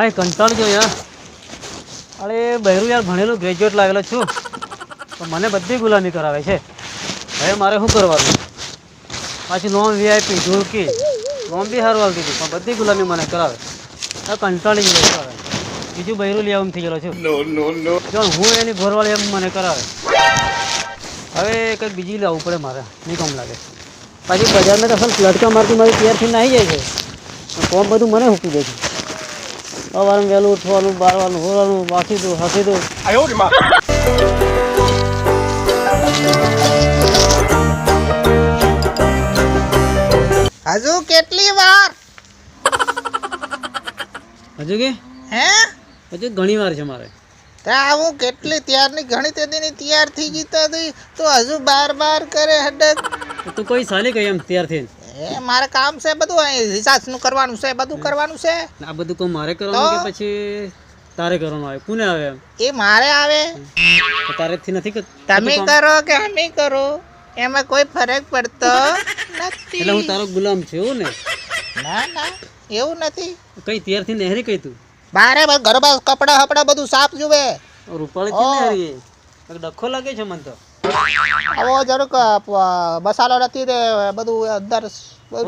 હા એ કંટાળ ગયો યાર. અરે બહેરું યાર ભણેલું ગ્રેજ્યુએટ લાગેલો છું. તો મને બધી ગુલામી કરાવે છે. હવે મારે શું કરવાનું? પાછી નોમ વીઆઈપી ઝુલકી નોમ બી હારવાલ આવતી પણ બધી ગુલામી મને કરાવે. હા કંટાળી ગયો કરાવે બીજું બહેરું લેવા એમ થઈ ગયેલો છું. જો હું એની ઘરવાળી એમ મને કરાવે. હવે કંઈક બીજી લાવવું પડે મારે. નહીં કામ લાગે. પાછી બજારમાં તો લટકા મારતી મારી તૈયારથી આવી જાય છે. પણ કોમ બધું મને હૂકી દે છે. સવારે વહેલું ઉઠવાનું બારવાનું હોવાનું વાંચી દઉં હસી દઉં હજુ કેટલી વાર? હજુ કે? હે? હજુ ઘણી વાર છે મારે. ત્યાં હું કેટલી ત્યારની ઘણી તેની તૈયાર થઈ જીતા હતી તો હજુ બાર બાર કરે હડક તું કોઈ સાલી ગઈ એમ તૈયાર થઈને? એ મારે કામ છે બધું રિસાર્ચનું કરવાનું છે બધું કરવાનું છે. આ બધું કોઈ મારે કરવાનું કે પછી તારે કરવાનું આવે? કોને આવે એ મારે આવે. તારેથી નથી તમે કરો કે અમે કરો? એમાં કોઈ ફરક પડતો એટલે હું તારો ગુલામ છું એવું ને? ના ના એવું નથી. કઈ તૈયાર થઈને નહેરી કઈ તું? બારે ગરબા કપડા હપડા બધું સાફ જુએ. રૂપાળી થી નહેરી? ડખો લાગે છે મને તો. આવો જરાક મસાલો નથી રે બધું અંદર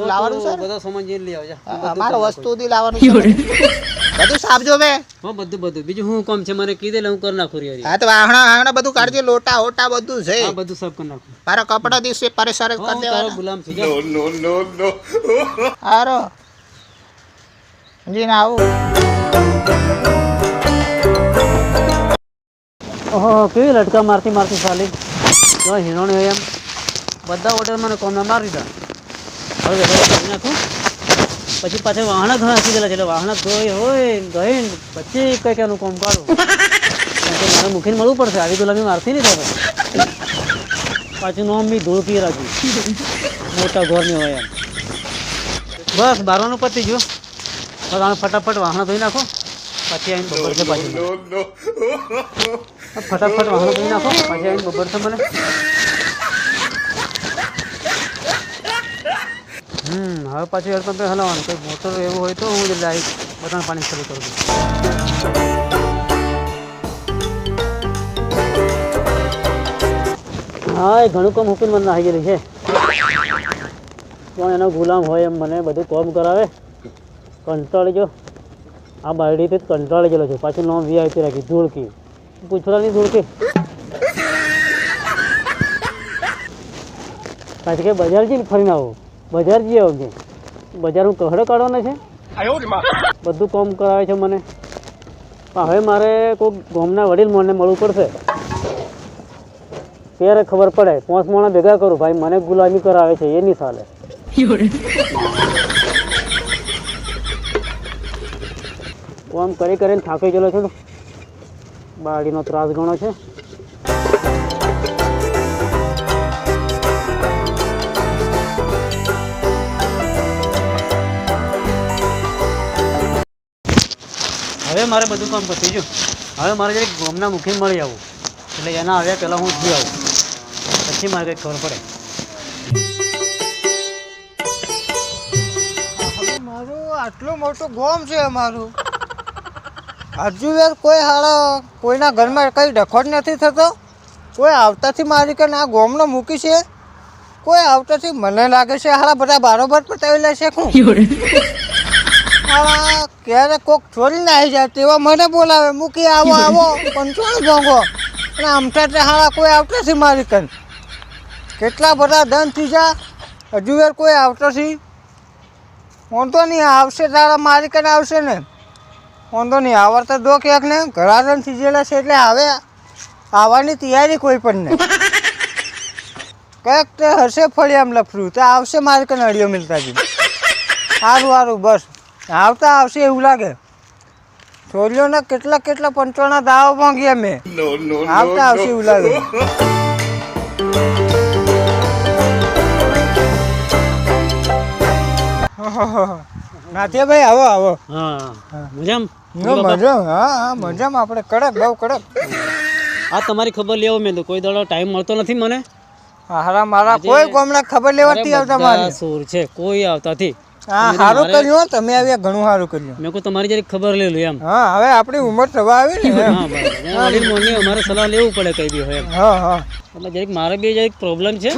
લાવવાનું છે ને. બધા સામાન જઈને લઈ આવજો. મારો વસ્તુ દી લાવવાનું છે બધું સાફ જોવે હા બધું બધું. બીજું શું કામ છે? મને કીધે હું કરી નાખું રે હા તો વાહણા વાહણા બધું કાઢજે લોટા ઓટા બધું છે. હા બધું સબ કરી નાખું. મારા કપડા દિવસે પરેશાન હા, કરી ગુલામ તારો નો ગુલામ નો નો હારો. જી ના આવું. ઓહો કેવી લટકા મારતી મારતી સાલી? જો હિરોણી એમ. બધા હોટેલ મને કોમના મારી દીધા હવે નાખું. પછી પાછા વાહણા ઘણા હસી ગયેલા છે. એટલે વાહણા ધોઈ હોય ગઈ પછી કઈ એનું કોમ કાઢું. મારે મુખીને મળવું પડશે. આવી ગુલામી મારતી નહીં થાય પાછું નોમ બી ધૂળકી રાખ્યું મોટા ઘરની હોય એમ. બસ, બારવાનું પતી ગયું. બસ, આને ફટાફટ વાહણા ધોઈ નાખો. પછી આવીને બપોર છે પાછી. ફટાફટ વાહનો કરી નાખો પછી આવીને બપોર છે મને. હમ હવે પાછું એર પંપે હલાવવાનું. કંઈ મોટર એવું હોય તો હું લાઈટ બધાને પાણી શરૂ કરું દઉં હા એ ઘણું કામ મૂકીને મને નાહી ગયેલી છે. પણ એનો ગુલામ હોય એમ મને બધું કામ કરાવે. કંટાળી જો આ બારડીથી જ કંટાળી ગયેલો છે. પાછું નામ વીઆઈપી રાખી ધૂળકી. પૂછડાની ધૂળકી. પાછી કે બજાર જઈને ફરીને આવો. બજાર જઈએ આવું કે. હું કહડો કાઢવાનો છે? બધું કામ કરાવે છે મને. પણ હવે મારે કોઈક ગામના વડીલ મને મળવું પડશે. ત્યારે ખબર પડે પાંચ માણસ ભેગા કરું. ભાઈ મને ગુલામી કરાવે છે એ નહીં ચાલે કામ કરી કરીને થાકી ગયેલો છું. બાળીનો ત્રાસ ઘણો છે. હવે મારે બધું કામ પતી ગયું. હવે મારે જરીક ગામના મુખી મળી આવું. એટલે એના આવ્યા પહેલાં હું જઈ આવું. પછી મારે કંઈક ખબર પડે. મારું આટલું મોટું ગોમ છે અમારું. હજુ યાર કોઈ હાળા કોઈના ઘરમાં કઈ ડખોટ નથી થતો? કોઈ આવતાથી મારી કે આ ગોમનો મૂકી છે? કોઈ આવતાથી મને લાગે છે હાડા બધા બારોબર પતાવેલા છે શું? ક્યારે કોક છોડીને આવી જાય તેવા મને બોલાવે. મૂકી, આવો આવો પંચાણ ભોગો અને આમતા તે હાડા કોઈ આવતાથી મારી કન. કેટલા બધા દન થઈ જા. હજુ યાર કોઈ આવતો ફોન વાંધો નહીં, આવશે, તારા મારી કને આવશે ને. વાંધો નહીં આવડતા દો ક્યાંક ને ઘરાદન થીજેલા છે એટલે આવે. આવવાની તૈયારી કોઈ પણ નહીં. કંઈક તે હશે ફળી આમ લફરું તો આવશે મારે કને અડિયો મિલતાજી સારું સારું બસ. આવતા આવશે એવું લાગે. છોરીઓના કેટલા કેટલા પંચોના દાવા માંગ્યા મેં આવતા આવશે એવું લાગે. નાથિયાભાઈ આવો આવો. હા મજામ? મજામાં હા હા મજામાં. આપણે કડક બહુ કડક. આ તમારી ખબર લેવો મેં તો. કોઈ દાડો ટાઈમ મળતો નથી મને. હારા મારા કોઈ ગોમડા ખબર લેવાતી આવતા મારી. સુર છે કોઈ આવતા નથી હા સારું કર્યું તમે આવ્યા ઘણું સારું કર્યું. મેં કોઈ તમારી જરીક ખબર લઈ લો એમ. હા હવે આપણી ઉંમર થવા આવી ને. હા બરાબર. મોની અમારે સલાહ લેવું પડે કઈ બી હોય હા હા. એટલે જરીક મારે બી જરીક પ્રોબ્લેમ છે.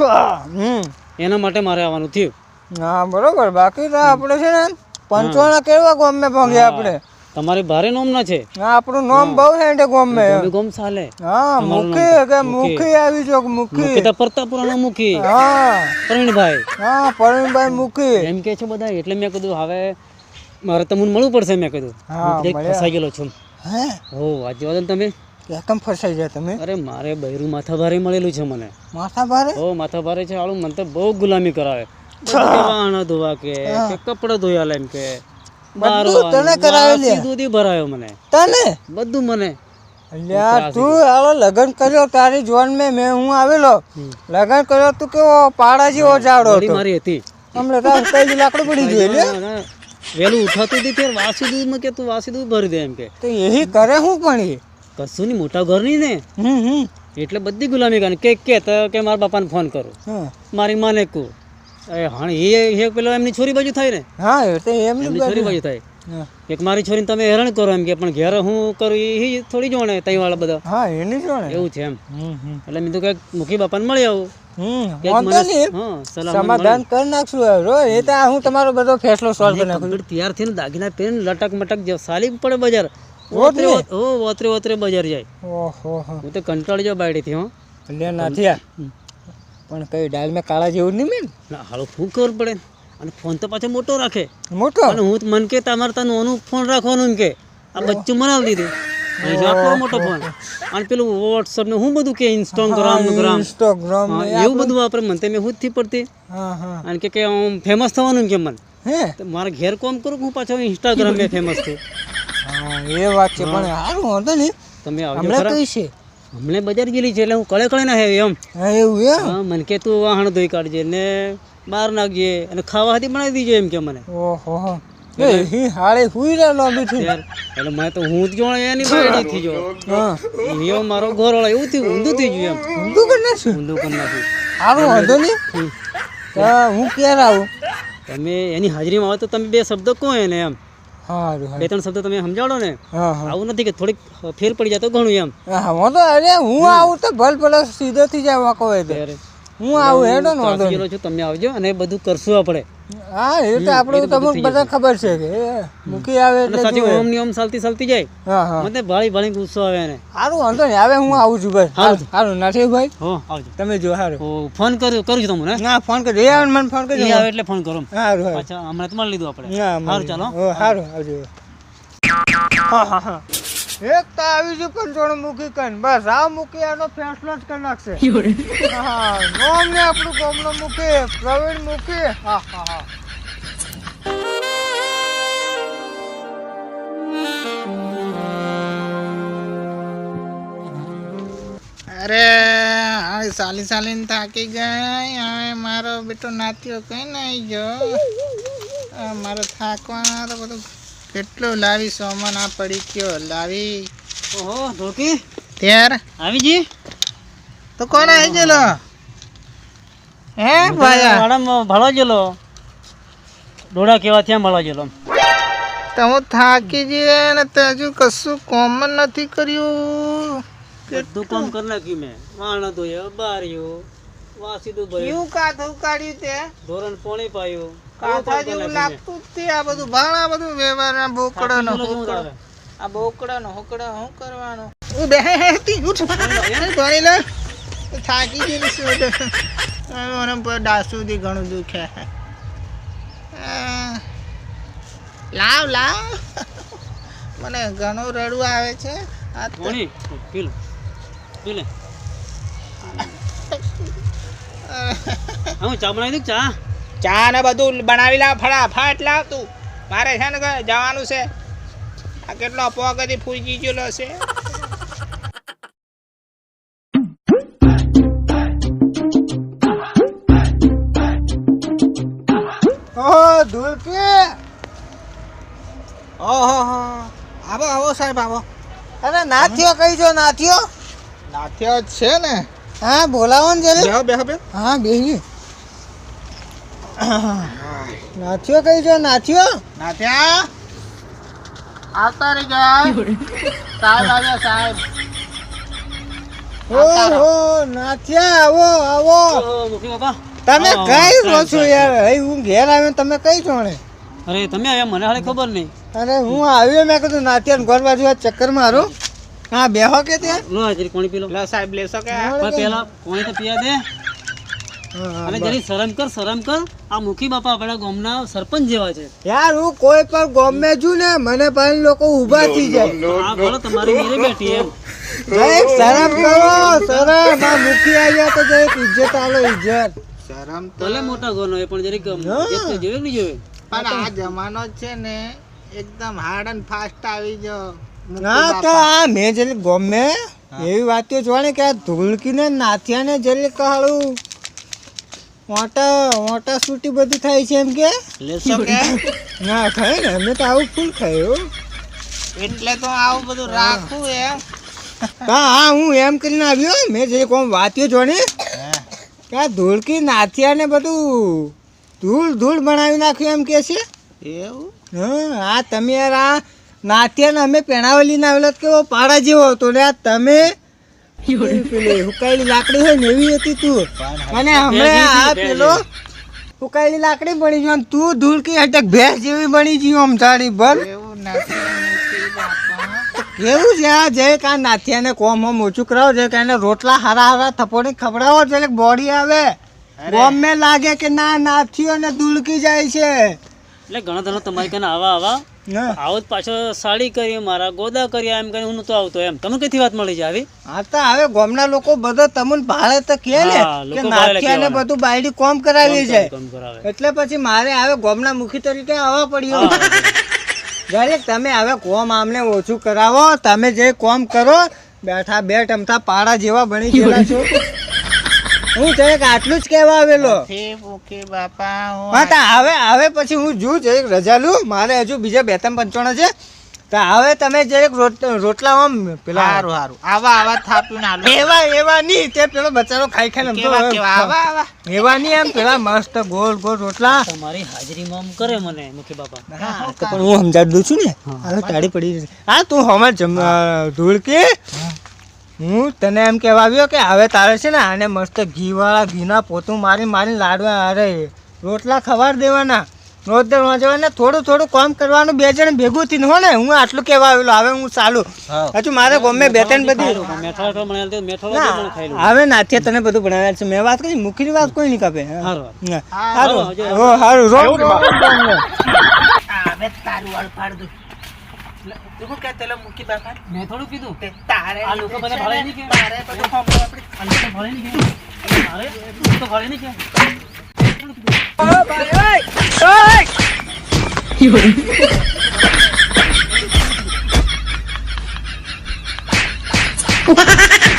હમ. એના માટે મારે આવવાનું થયું. હા બરોબર. બાકી તો આપણે છે ને પંચોણા કેવા ગોમે ભોંગ્યા આપણે? તમારે ભારે નોમ ના છે? હા આપણું નોમ બહુ છે ગોમે. ગોમી ગોમ સાલે. હા મુખી કે મુખી. આવી જો મુખી? મૂકી તો પરતાપુરાનો મુખી. હા. પ્રવીણભાઈ. હા પરવીનભાઈ મુખી. એમ કે છે બધા એટલે મેં કીધું હવે મારે તમને મળવું પડશે મેં કીધું. હા, ફસાઈ ગયેલો છું. હે? હો વાત વાદન તમે. કેમ ફસાઈ ગયા તમે? અરે મારે બૈરું માથા ભારે મળેલું છે મને. માથા ભારે? હો માથા ભારે છે આળું. મને તો બહુ ગુલામી કરાવે. બધું ધોવા કે કપડાં ધોયા એમ કે. બધું તને કરાવી લે. દૂધી ભરાયો મને. તને? બધું મને. અલ્યા તું લગન કર્યો તારી જોન મેં મેં હું આવેલો. લગન કર્યો તું કેવો પાડા જેવો જાડો હતો. મારી હતી. હમણાં તાર કઈ લાકડું પડી ગયું લે ના, ના, ઉઠાતું હતી ત્યારે વાસી દૂધમાં કે તું વાસી દૂધ ભરી દે એમ કે. તો કરે હું પણ એ? કશું નહીં મોટા ઘર ને. હમ હમ. એટલે બધી ગુલામી કરે. કે કે તો કે મારા બાપાને ફોન કરો. મારી માને કહું. એ હા એ પેલો એમની છોરી બાજુ થાય ને? હા એમની છોરી બાજુ થાય. એક મારી છોરીને તમે હેરાન કરો એમ કે પણ ઘેર હું કરું એ થોડી જોણે તઈ વાળા બધા. હા એની જો એવું છે એમ. એટલે મેં તો મુખી બાપાને મળી આવું. સમાધાન કરી નાખશું એ તો હું તમારો બધો ફેસલો સોલ્વ કરી. નાખું. તૈયાર થઈને દાગીના પહેરીને લટક મટક સાલી પડે બજાર ઓતરે? ઓતરે ઓ ઓતરે ઓતરે બજાર જાય. ઓહો હું. તો કંટાળી જાઉં બાયડીથી હો. લે આ પણ કઈ ડાલ મેં કાળા જેવું નહીં મેં. ના હાલો શું ખબર પડે? અને ફોન તો પાછો મોટો રાખે. મોટો? અને હું મન કે તમારે તને ઓનું ફોન રાખવાનું કે. આ બચ્ચું મનાવી દીધું. આટલો મોટો ફોન. અને પેલું વોટ્સઅપ ને હું બધું કે ઇન્સ્ટાગ્રામ ગ્રામ ઇન્સ્ટાગ્રામ એવું બધું વાપરે મને મેં હું જ થી પડતી. અને કે કે હું ફેમસ થવાનું કે મને. હે? મારા ઘેર કોમ કરું કે હું પાછો ઇન્સ્ટાગ્રામ મેં ફેમસ છું? હા એ વાત છે પણ સારું વાંધો નહીં. તમે આવજો ખરા. હમણે બજાર ગયેલી છે એટલે હું કળે કળે ના હે એમ. હા એવું એમ? હા મને કે તું વાહણ ધોઈ કાઢજે ને બહાર નાખજે અને ખાવા હાથી બનાવી દીજો એમ કે મને. ઓહો. એ હી હુઈ થી એટલે મેં તો હું જ જોણે એની બાયડી થી જો. હા. એવો મારો ઘરવાળો એવું થયું ઊંધું થઈ ગયું એમ. ઊંધું કરી નાખ્યું? ઊંધું કરી નાખ્યું. સારું વાંધો નહીં. હું ક્યારે આવું? તમે એની હાજરીમાં આવો તો તમે બે શબ્દ કહો એને એમ. બે ત્રણ શબ્દ તમે સમજાડો ને હા હા. આવું નથી કે થોડીક ફેર પડી જાય તો ઘણું એમ. હા વાંધો અરે હું આવું તો ભલ ભલે સીધો થઈ જાય વાંકો હોય ત્યારે. હું આવું હેડો ને વાંધો ગયેલો છું તમે આવજો અને બધું કરશું આપણે. હા એ તો આપણે તમને બધા ખબર છે કે મૂકી આવે એટલે સાચી ઓમની ઓમ ચાલતી ચાલતી જાય. હા હા. મને ભાળી ભાળી ગુસ્સો આવે ને સારું વાંધો નહીં. આવે હું આવું છું ભાઈ. સારું નથી ભાઈ? હો આવજો. તમે જો સારું ફોન કરું કરું છું તમને ના ફોન કરજો એ આવે મને ફોન એ કરજો આવે એટલે ફોન કરો સારું અચ્છા હમણાં તમારે લીધું આપણે. સારું ચાલો. સારું આવજો. હા હા હા. એક તો આવી છું કંટ્રોલ મૂકી કન બસ આ મૂકી આનો ફેસલો જ કરી નાખશે. હા નોમ ને આપણું કોમનો મૂકી પ્રવીણ મૂકી હા હા હા. અરે હવે સાલી સાલીને થાકી ગઈ હવે મારો બેટો નાતીઓ કઈ નહીં ગયો? આ મારો થાકવાનો તો બધું કેટલું લાવી સોમાન આ પડી ગયો? લાવી. ઓહો ધોકી ત્યાર આવી જી તો કોણ આવી ગયેલો? હે ભાયા? મેડમ ભળવા ગયેલો. ડોડા કેવા ત્યાં ગયેલો. તો હું થાકી જઈએ ને તે હજુ કશું કોમન નથી કર્યું. બધું કામ કરી નાખ્યું મેં. વાણ ધોયો બાર્યો વાસીદું ભર્યું કેવું કાથું કાઢ્યું તે? ધોરણ પોણી પાયું. કાથા જેવું લાગતું જ તે આ બધું ભાણા બધું વ્યવહાર આ બોકડો નો હોકડો. આ બોકડો નો હોકડો શું કરવાનો? હું બે હેતી ઉઠ. ભણી લે. થાકી ગઈ શું મને પર ડાસુથી ઘણું દુખે. લાવ લાવ. મને ઘણું રડવું આવે છે. આ તો- પીલ. પીલે. હું ચા બનાવી દઉં ચા? ચા ને બધું બનાવી લાવ ફટાફટ લાવ તું મારે છે ને જવાનું છે? આ કેટલો પોગથી ફૂજી ગયેલો છે? ઓહો ધૂળકી ઓહો હો. આવો આવો સાહેબ આવો. અરે નાથિયો કઈ જો નાથિયો નાથ્યો છે ને. હા બોલાવો ને જરે. બેહો બેહો બેહો. હા બેહી નાથ્યો કઈ જો નાથ્યો નાથ્યા? આવતા રહી જાય સાહેબ આવ્યા સાહેબ. ઓહો નાથ્યા આવો આવો. ઓ, મુખી બાપા. તમે કઈ રહો છો યાર? હવે હું ઘેર આવ્યો તમે કઈ છો ને અરે તમે આવ્યા મને હાલે ખબર નહીં. અરે હું આવ્યો મેં કીધું નાથ્યા ને ઘર બાજુ આ ચક્કર મારો. હા બેહો કે ત્યાં? લો આ કોણી પી લો. લો સાહેબ લેશો કે પેલા કોણી તો પીયા દે. હા, અને. જરી શરમ કર શરમ કર આ મુખી બાપા આપણા ગામના સરપંચ જેવા છે. યાર હું કોઈ પણ ગમે છું ને મને પણ લોકો ઊભા થઈ જાય. આ બોલો તમારી મેરે બેઠી એમ. જય શરમ કરો શરમ આ મુખી આવ્યા તો જય ઇજ્જત આલો ઇજ્જત. શરમ તો લે મોટા ગોનો હોય પણ જરી તો જોવે નહીં જોવે? પણ આ જમાનો છે ને એકદમ હાર્ડ એન્ડ ફાસ્ટ આવી જો ના તો આ મેં જેટલી ગમે એવી વાતો જોવાની કે આ ધૂળકીને નાથિયાને જરીક કાળું મોટા મોટા સૂટી બધી થાય છે એમ કે? લેશો કે? ના ખાય ને અમે તો આવું ફૂલ ખાયું એટલે તો આવું બધું રાખવું એમ હા હા હું એમ કરીને આવ્યો મેં જે કોમ વાત્યો જોને કે ધૂળકી નાથિયાને બધું ધૂળ ધૂળ બનાવી નાખ્યું એમ કે છે? એવું? હા આ તમે યાર આ નાથિયાને અમે પેણાવલીને આવેલો તો કેવો પાડા જેવો હતો ને આ તમે હુકાયેલી લાકડી હોય ને એવી હતી તું. અને હમણાં આ પેલો હુકાયેલી લાકડી બની ગયો તું ધૂળકી અટક ભેંસ જેવી બની ગયો આમ તારી કેવું છે આ જે કા નાથિયાને કોમ હોમ ઓછું કરાવો છે કે એને રોટલા હારા હારા થપોડી ખવડાવો છે એટલે બોડી આવે. બોમ મેં લાગે કે ના નાથીઓ ને ધૂળકી જાય છે. એટલે ઘણા ધણા તમારી કને આવા આવા આવો પાછો સાડી કરી મારા ગોદા કર્યા એમ કરીને હું નતો આવતો એમ. તમે કઈથી વાત મળી છે આવી? હા તો હવે ગામના લોકો બધા તમને ભાડે તો કે ને કે કહેવાના. બધું બાયડી કોમ કરાવી જાય એટલે પછી મારે હવે ગામના મુખી તરીકે આવવા પડ્યો. દરેક તમે હવે કોમ આમને ઓછું કરાવો તમે જે કોમ કરો બેઠા બે ટમતા પાડા જેવા બની ગયેલા છો. હું એક આટલું જ કહેવા આવેલો. બાપા હું તો હવે હવે પછી હું જુ છે રજા લઉં મારે હજુ બીજા બે ત્રણ પંચાણો છે. તો હવે તમે જે રોટ- રોટલા આમ પેલા સારું સારું આવા આવા થાપ્યું ના એવા એવા નહીં તે પેલો બચારો ખાઈ ખાઈને આમ કેવા કેવા? આવા આવા. એવા નહીં એમ પેલા મસ્ત ગોળ ગોળ રોટલા. તમારી હાજરીમાં કરે મને મુખી બાપા. હા, તો પણ હું સમજાવી દઉં છું ને. હવે તાળી પડી જશે હા તું હમણાં જમ ધૂળ કે? હું તને એમ કહેવા આવ્યો કે હવે તારે છે ને આને મસ્ત ઘીવાળા ઘીના પોતું મારી મારી લાડવા અરે રોટલા ખવાર દેવાના. રોજ દર વાંચવાના થોડું થોડું કામ કરવાનું બે જણ ભેગું થઈને હો ને હું આટલું કહેવા આવેલો હવે હું ચાલુ. હજુ મારે ગમે બે ત્રણ બધી હવે નાથે તને બધું ભણાવ્યા છે. મેં વાત કરી મુખીની વાત કોઈ નહીં કાપે. સારું સારું. હવે તારું અડફાડ દઉં તું કે તેલો મૂકી બાપા મેં થોડું કીધું તે તારે આ લોકો મને ભાડે નહીં કે? તારે પછી ખબર આપણે આ લોકો ભાડે નહીં કે? મારે તું તો ભાડે નહીં કે?